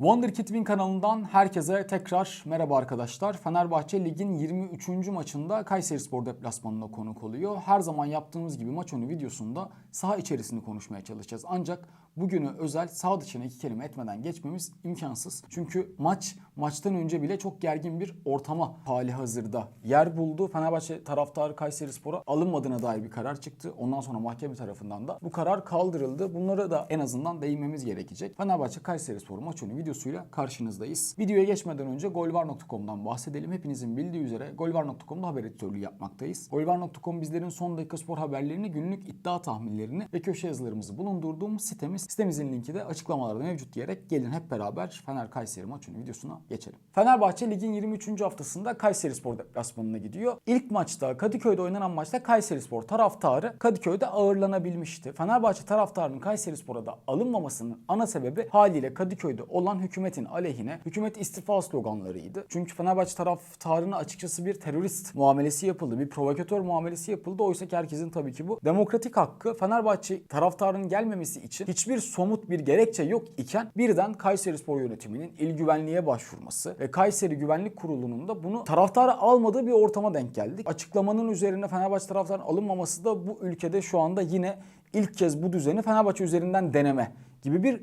Wonder Kid Win kanalından herkese tekrar merhaba arkadaşlar. Fenerbahçe ligin 23. maçında Kayserispor deplasmanına konuk oluyor. Her zaman yaptığımız gibi maç önü videosunda saha içerisini konuşmaya çalışacağız. Ancak bugünü özel saha dışına iki kelime etmeden geçmemiz imkansız. Çünkü maç maçtan önce bile çok gergin bir ortama hali hazırda yer buldu. Fenerbahçe taraftarı Kayserispor'a alınmadığına dair bir karar çıktı. Ondan sonra mahkeme tarafından da bu karar kaldırıldı. Bunlara da en azından değinmemiz gerekecek. Fenerbahçe Kayserispor maç önü videosuyla karşınızdayız. Videoya geçmeden önce golvar.com'dan bahsedelim. Hepinizin bildiği üzere golvar.com'da haber editörlüğü yapmaktayız. Golvar.com bizlerin son dakika spor haberlerini, günlük iddia tahminlerini ve köşe yazılarımızı bulundurduğumuz sitemiz. Sitemizin linki de açıklamalarda mevcut diyerek gelin hep beraber Fener Kayseri maç önü videosuna geçelim. Fenerbahçe ligin 23. haftasında Kayserispor deplasmanına gidiyor. İlk maçta Kadıköy'de oynanan maçta Kayserispor taraftarı Kadıköy'de ağırlanabilmişti. Fenerbahçe taraftarının Kayserispor'a da alınmamasının ana sebebi haliyle Kadıköy'de olan hükümetin aleyhine hükümet istifa sloganlarıydı. Çünkü Fenerbahçe taraftarına açıkçası bir terörist muamelesi yapıldı. Bir provokatör muamelesi yapıldı. Oysa ki herkesin tabii ki bu demokratik hakkı Fenerbahçe taraftarının gelmemesi için hiçbir somut bir gerekçe yok iken birden Kayserispor yönetiminin il güvenliğe başvurması ve Kayseri Güvenlik Kurulu'nun da bunu taraftara almadığı bir ortama denk geldik. Açıklamanın üzerine Fenerbahçe taraftarının alınmaması da bu ülkede şu anda yine ilk kez bu düzeni Fenerbahçe üzerinden deneme gibi bir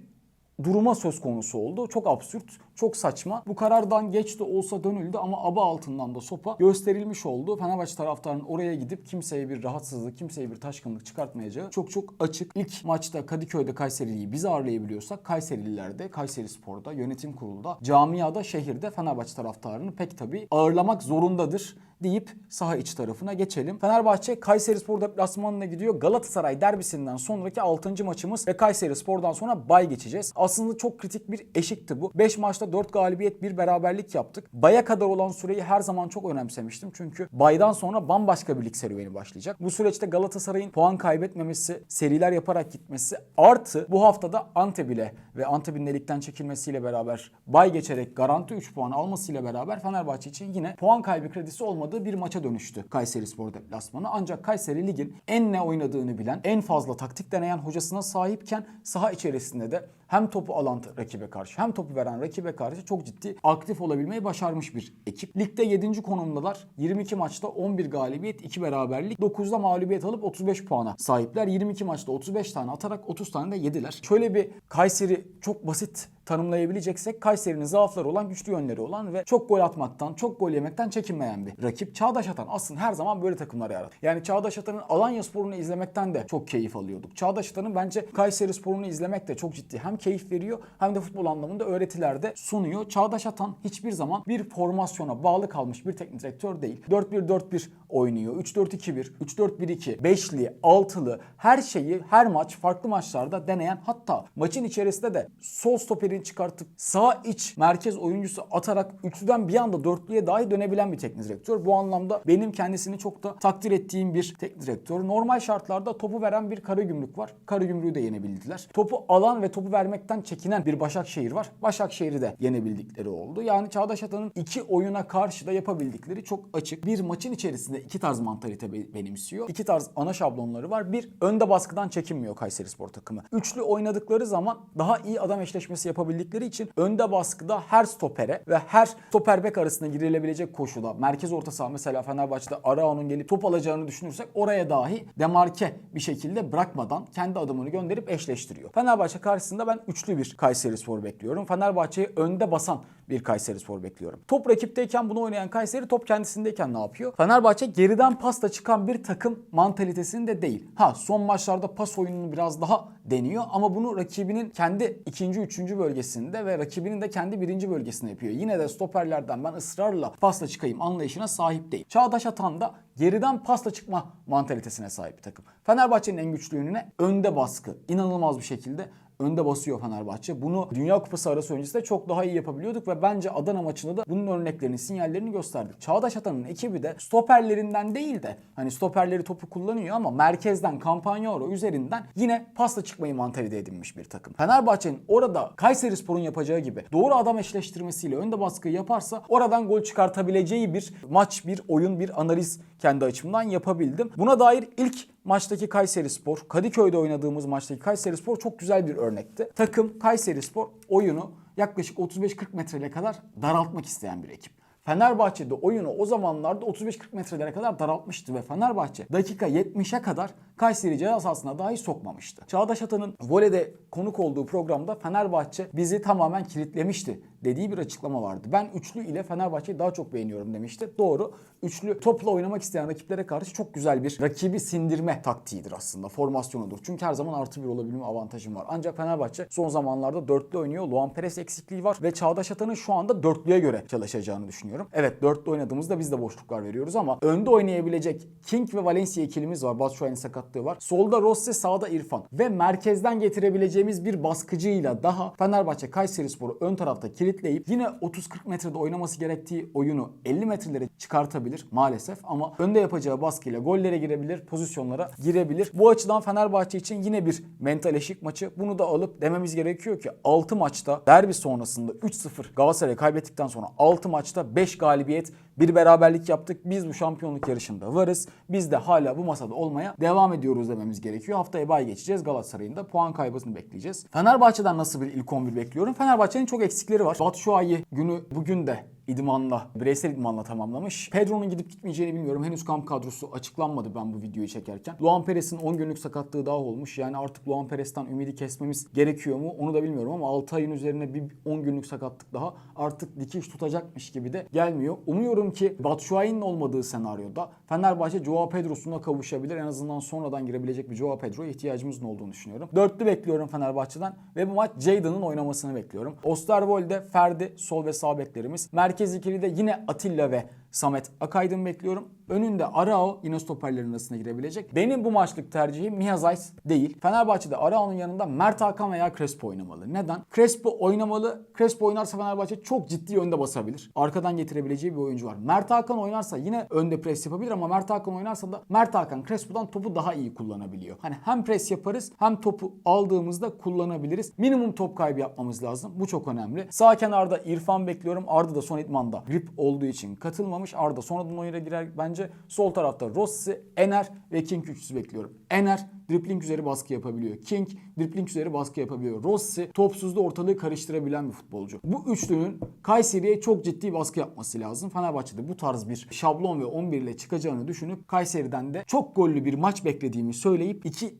duruma söz konusu oldu. Çok absürt, çok saçma. Bu karardan geç de olsa dönüldü ama aba altından da sopa gösterilmiş oldu. Fenerbahçe taraftarının oraya gidip kimseye bir rahatsızlık, kimseye bir taşkınlık çıkartmayacağı çok çok açık. İlk maçta Kadıköy'de Kayseri'yi biz ağırlayabiliyorsak Kayserililer de, Kayseri Spor'da, yönetim kurulda, camiada, şehirde Fenerbahçe taraftarını pek tabii ağırlamak zorundadır deyip saha iç tarafına geçelim. Fenerbahçe Kayserispor deplasmanına gidiyor. Galatasaray derbisinden sonraki 6. maçımız ve Kayserispor'dan sonra bay geçeceğiz. Aslında çok kritik bir eşikti bu. 5 maçta 4 galibiyet, 1 beraberlik yaptık. Baya kadar olan süreyi her zaman çok önemsemiştim. Çünkü baydan sonra bambaşka bir lig serüveni başlayacak. Bu süreçte Galatasaray'ın puan kaybetmemesi, seriler yaparak gitmesi artı bu haftada Antep ile ve Antep'in de ligden çekilmesiyle beraber bay geçerek garanti 3 puan almasıyla beraber Fenerbahçe için yine puan kaybı kredisi olmadığı bir maça dönüştü Kayseri Spor deplasmanı. Ancak Kayseri Lig'in en ne oynadığını bilen, en fazla taktik deneyen hocasına sahipken saha içerisinde de hem topu alan rakibe karşı hem topu veren rakibe karşı çok ciddi aktif olabilmeyi başarmış bir ekip. Ligde 7. konumdalar. 22 maçta 11 galibiyet, 2 beraberlik, 9'da mağlubiyet alıp 35 puana sahipler. 22 maçta 35 tane atarak 30 tane de yediler. Şöyle bir Kayseri çok basit tanımlayabileceksek Kayseri'nin zaafları olan, güçlü yönleri olan ve çok gol atmaktan, çok gol yemekten çekinmeyen bir rakip. Çağdaş Atan aslında her zaman böyle takımlar yarattı. Yani Çağdaş Atan'ın Alanya Spor'unu izlemekten de çok keyif alıyorduk. Çağdaş Atan'ın bence Kayseri Spor'unu izlemek de çok ciddi hem keyif veriyor hem de futbol anlamında öğretiler de sunuyor. Çağdaş Atan hiçbir zaman bir formasyona bağlı kalmış bir teknik direktör değil. 4-1-4-1 oynuyor. 3-4-2-1, 3-4-1-2, 5'li, 6'lı her şeyi her maç farklı maçlarda deneyen hatta maçın içerisinde de sol stoperin çıkartıp sağ iç merkez oyuncusu atarak üçlüden bir anda dörtlüye dahi dönebilen bir teknik direktör. Bu anlamda benim kendisini çok da takdir ettiğim bir teknik direktör. Normal şartlarda topu veren bir Karagümrük var. Karagümrük'ü de yenebildiler. Topu alan ve topu vermekten çekinen bir Başakşehir var. Başakşehir'i de yenebildikleri oldu. Yani Çağdaş Atan'ın iki oyuna karşı da yapabildikleri çok açık. Bir maçın içerisinde iki tarz mantalite be- benimsiyor. İki tarz ana şablonları var. Bir önde baskıdan çekinmiyor Kayseri Spor takımı. Üçlü oynadıkları zaman daha iyi adam eşleşmesi yapabildikleri için önde baskıda her stopere ve her stoper bek arasında girilebilecek koşuda merkez orta saha mesela Fenerbahçe'de Arao'nun gelip top alacağını düşünürsek oraya dahi demarke bir şekilde bırakmadan kendi adamını gönderip eşleştiriyor. Fenerbahçe karşısında ben üçlü bir Kayseri Spor bekliyorum. Fenerbahçe'yi önde basan bir Kayseri Spor bekliyorum. Top rakipteyken bunu oynayan Kayseri top kendisindeyken ne yapıyor? Fenerbahçe geriden pasta çıkan bir takım mantalitesinde değil. Ha son maçlarda pas oyununu biraz daha deniyor ama bunu rakibinin kendi ikinci, üçüncü bölgesinde ve rakibinin de kendi birinci bölgesinde yapıyor. Yine de stoperlerden ben ısrarla pasla çıkayım anlayışına sahip değil. Çağdaş Atan da geriden pasla çıkma mantalitesine sahip bir takım. Fenerbahçe'nin en güçlü yönüne önde baskı. İnanılmaz bir şekilde önde basıyor Fenerbahçe. Bunu Dünya Kupası arası öncesinde çok daha iyi yapabiliyorduk ve bence Adana maçında da bunun örneklerini, sinyallerini gösterdik. Çağdaş Atan'ın ekibi de stoperlerinden değil de hani stoperleri topu kullanıyor ama merkezden Campagnolo üzerinden yine pasla çıkmayı mantalite edinmiş bir takım. Fenerbahçe'nin orada Kayserispor'un yapacağı gibi doğru adam eşleştirmesiyle önde baskı yaparsa oradan gol çıkartabileceği bir maç, bir oyun, bir analiz kendi açımdan yapabildim. Buna dair ilk maçtaki Kayseri Spor, Kadıköy'de oynadığımız maçtaki Kayseri Spor çok güzel bir örnekti. Takım Kayseri Spor oyunu yaklaşık 35-40 metreye kadar daraltmak isteyen bir ekip. Fenerbahçe'de oyunu o zamanlarda 35-40 metrelere kadar daraltmıştı ve Fenerbahçe dakika 70'e kadar Kayseri ceza sahasına dahi sokmamıştı. Çağdaş Atan'ın voleyde konuk olduğu programda Fenerbahçe bizi tamamen kilitlemişti dediği bir açıklama vardı. Ben üçlü ile Fenerbahçe'yi daha çok beğeniyorum demişti. Doğru. Üçlü topla oynamak isteyen rakiplere karşı çok güzel bir rakibi sindirme taktiğidir aslında. Formasyonudur. Çünkü her zaman artı bir olabilme avantajım var. Ancak Fenerbahçe son zamanlarda dörtlü oynuyor. Luan Perez eksikliği var ve Çağdaş Atan'ın şu anda dörtlüye göre çalışacağını düşünüyorum. Evet dörtlü oynadığımızda biz de boşluklar veriyoruz ama önde oynayabilecek King ve Valencia ikilimiz var. Batshuayi'nin sakatlığı var. Solda Rossi, sağda İrfan. Ve merkezden getirebileceğimiz bir baskıcıyla daha Fenerbahçe Kayserispor'u ön tarafta kilitleyip yine 30-40 metrede oynaması gerektiği oyunu 50 metrelere çıkartabilir maalesef ama önde yapacağı baskıyla gollere girebilir, pozisyonlara girebilir. Bu açıdan Fenerbahçe için yine bir mental eşik maçı. Bunu da alıp dememiz gerekiyor ki 6 maçta derbi sonrasında 3-0 Galatasaray'ı kaybettikten sonra 6 maçta 5 galibiyet bir beraberlik yaptık. Biz bu şampiyonluk yarışında varız. Biz de hala bu masada olmaya devam ediyoruz dememiz gerekiyor. Haftaya bay geçeceğiz. Galatasaray'ın da puan kaybını bekleyeceğiz. Fenerbahçe'den nasıl bir ilk 11 bekliyorum? Fenerbahçe'nin çok eksikleri var. Batshuayi günü bugün de idmanla, bireysel idmanla tamamlamış. Pedro'nun gidip gitmeyeceğini bilmiyorum. Henüz kamp kadrosu açıklanmadı ben bu videoyu çekerken. Luan Perez'in 10 günlük sakatlığı daha olmuş. Yani artık Luan Perez'ten ümidi kesmemiz gerekiyor mu? Onu da bilmiyorum ama 6 ayın üzerine bir 10 günlük sakatlık daha artık dikiş tutacakmış gibi de gelmiyor. Umuyorum ki Batshuayi'nin olmadığı senaryoda Fenerbahçe Joao Pedro'suna kavuşabilir. En azından sonradan girebilecek bir Joao Pedro'ya ihtiyacımızın olduğunu düşünüyorum. Dörtlü bekliyorum Fenerbahçe'den ve bu maç Jadon'ın oynamasını bekliyorum. Osterwolde, Ferdi, sol ve sağ beklerimiz. Merkez ikili de yine Atilla ve Samet Akaydın bekliyorum. Önünde Arao yine stoperlerin arasına girebilecek. Benim bu maçlık tercihim Miha Zayt değil. Fenerbahçe'de Arao'nun yanında Mert Hakan veya Crespo oynamalı. Neden? Crespo oynamalı. Crespo oynarsa Fenerbahçe çok ciddi önde basabilir. Arkadan getirebileceği bir oyuncu var. Mert Hakan oynarsa yine önde pres yapabilir ama Mert Hakan oynarsa da Mert Hakan Crespo'dan topu daha iyi kullanabiliyor. Hani hem pres yaparız hem topu aldığımızda kullanabiliriz. Minimum top kaybı yapmamız lazım. Bu çok önemli. Sağ kenarda İrfan bekliyorum. Arda da son idmanda grip olduğu için katılmamış. Arda sonradan oyuna girer bence. Sol tarafta Rossi, Ener ve King üçlüsü bekliyorum. Ener dripling üzeri baskı yapabiliyor. King dripling üzeri baskı yapabiliyor. Rossi topsuzda ortalığı karıştırabilen bir futbolcu. Bu üçlünün Kayseri'ye çok ciddi baskı yapması lazım. Fenerbahçe'de bu tarz bir şablon ve 11 ile çıkacağını düşünüp Kayseri'den de çok gollü bir maç beklediğimi söyleyip 2-3,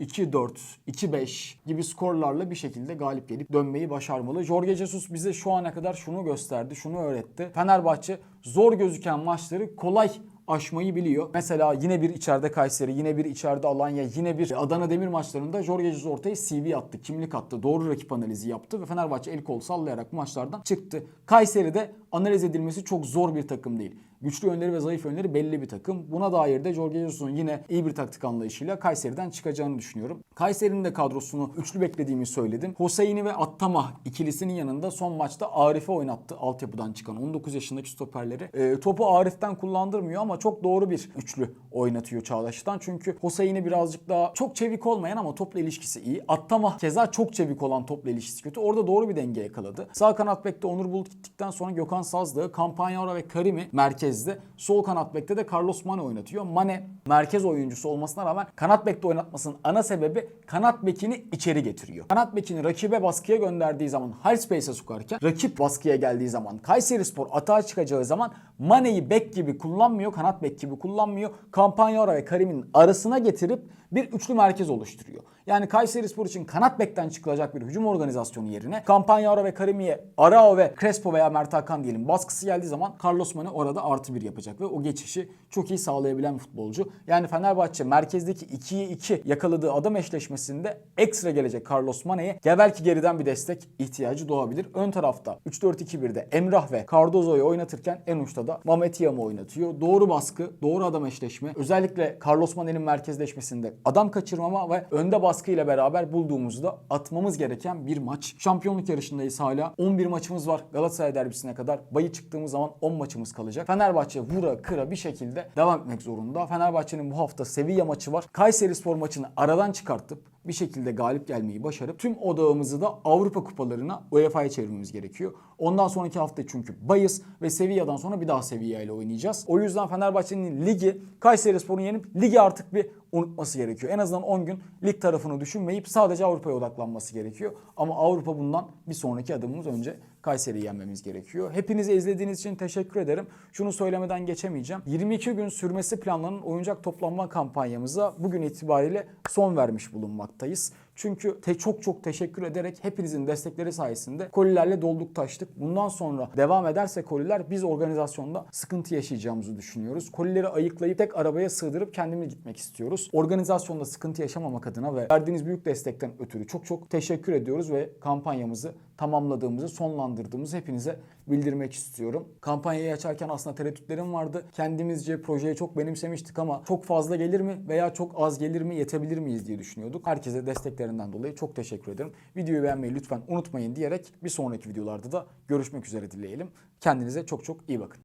2-4, 2-5 gibi skorlarla bir şekilde galip gelip dönmeyi başarmalı. Jorge Jesus bize şu ana kadar şunu gösterdi, şunu öğretti. Fenerbahçe zor gözüken maçları kolay aşmayı biliyor. Mesela yine bir içeride Kayseri, yine bir içeride Alanya, yine bir Adana Demir maçlarında Jorge Jesus ortaya CV attı, kimlik attı, doğru rakip analizi yaptı ve Fenerbahçe el kol sallayarak maçlardan çıktı. Kayseri'de analiz edilmesi çok zor bir takım değil. Güçlü yönleri ve zayıf yönleri belli bir takım. Buna dair de Jorge Jesus'un yine iyi bir taktik anlayışıyla Kayseri'den çıkacağını düşünüyorum. Kayseri'nin de kadrosunu üçlü beklediğimi söyledim. Hoseyni ve Attama ikilisinin yanında son maçta Arif'i oynattı. Altyapıdan çıkan 19 yaşındaki stoperleri. E, topu Arif'ten kullandırmıyor ama çok doğru bir üçlü oynatıyor Çağdaş'tan. Çünkü Hoseyni birazcık daha çok çevik olmayan ama topla ilişkisi iyi. Attama keza çok çevik olan topla ilişkisi kötü. Orada doğru bir denge yakaladı. Sağ kanat bekte Onur Bulut gittikten sonra Gökhan Sazlı, Campagnaro ve Karimi merkezde. Sol kanat bekte de Carlos Mane oynatıyor. Mane merkez oyuncusu olmasına rağmen kanat bekte oynatmasının ana sebebi kanat bekini içeri getiriyor. Kanat bekini rakibe baskıya gönderdiği zaman high space'e sokarken rakip baskıya geldiği zaman Kayserispor atağa çıkacağı zaman Mane'yi bek gibi kullanmıyor, kanat bek gibi kullanmıyor. Campagnaro ve Karim'in arasına getirip bir üçlü merkez oluşturuyor. Yani Kayserispor için kanat bekten çıkılacak bir hücum organizasyonu yerine Campagnaro ve Karimi'ye Arao ve Crespo veya Mert Hakan diyelim baskısı geldiği zaman Carlos Mane orada artı bir yapacak ve o geçişi çok iyi sağlayabilen bir futbolcu. Yani Fenerbahçe merkezdeki 2'ye 2 yakaladığı adam eşleşmesinde ekstra gelecek Carlos Mane'ye belki geriden bir destek ihtiyacı doğabilir. Ön tarafta 3-4-2-1'de Emrah ve Cardozo'yu oynatırken en uçta da Mehmet Yam'ı oynatıyor. Doğru baskı, doğru adam eşleşme. Özellikle Carlos Mane'nin merkezleşmesinde adam kaçırmama ve önde baskıyla beraber bulduğumuzda atmamız gereken bir maç. Şampiyonluk yarışındayız hala. 11 maçımız var Galatasaray derbisine kadar. Bayı çıktığımız zaman 10 maçımız kalacak. Fenerbahçe vura kıra bir şekilde devam etmek zorunda. Fenerbahçe'nin bu hafta Sevilla maçı var. Kayseri Spor maçını aradan çıkartıp bir şekilde galip gelmeyi başarıp tüm odağımızı da Avrupa kupalarına UEFA'ya çevirmemiz gerekiyor. Ondan sonraki hafta çünkü Bayis ve Sevilla'dan sonra bir daha Sevilla ile oynayacağız. O yüzden Fenerbahçe'nin ligi Kayserispor'un yenip ligi artık bir unutması gerekiyor. En azından 10 gün lig tarafını düşünmeyip sadece Avrupa'ya odaklanması gerekiyor. Ama Avrupa bundan bir sonraki adımımız önce Kayseri'yi yenmemiz gerekiyor. Hepinize izlediğiniz için teşekkür ederim. Şunu söylemeden geçemeyeceğim. 22 gün sürmesi planlanan oyuncak toplanma kampanyamıza bugün itibariyle son vermiş bulunmaktayız. Çünkü te çok çok teşekkür ederek hepinizin destekleri sayesinde kolilerle dolduk taştık. Bundan sonra devam ederse koliler biz organizasyonda sıkıntı yaşayacağımızı düşünüyoruz. Kolileri ayıklayıp tek arabaya sığdırıp kendimiz gitmek istiyoruz. Organizasyonda sıkıntı yaşamamak adına ve verdiğiniz büyük destekten ötürü çok çok teşekkür ediyoruz ve kampanyamızı tamamladığımızı, sonlandırdığımızı hepinize bildirmek istiyorum. Kampanyayı açarken aslında tereddütlerim vardı. Kendimizce projeyi çok benimsemiştik ama çok fazla gelir mi veya çok az gelir mi, yetebilir miyiz diye düşünüyorduk. Herkese desteklerinden dolayı çok teşekkür ederim. Videoyu beğenmeyi lütfen unutmayın diyerek bir sonraki videolarda da görüşmek üzere dileyelim. Kendinize çok çok iyi bakın.